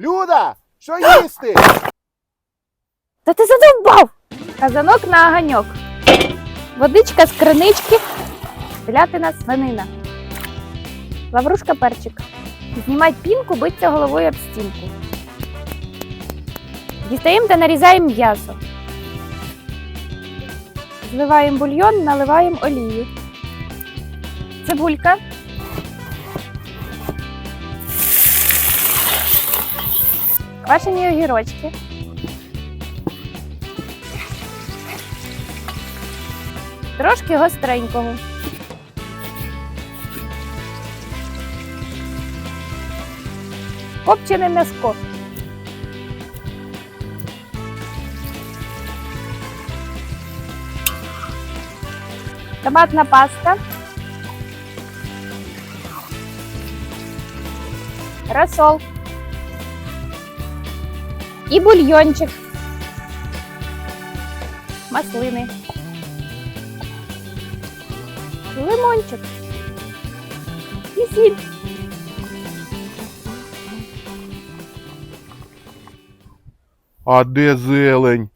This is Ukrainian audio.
Люда, що їсти? Та ти задовбав! Казанок на оганьок. Водичка з кринички. Телятина свинина. Лаврушка перчик. Знімай пінку, биться головою об стінку. Дістаємо та нарізаємо м'ясо. Зливаємо бульйон, наливаємо олію. Цибулька. Квашені огірочки. Трошки гостренького. Копчене м'яско. Томатна паста. Розсол. І бульйончик. Маслини. Лимончик. І сіль. А де зелень?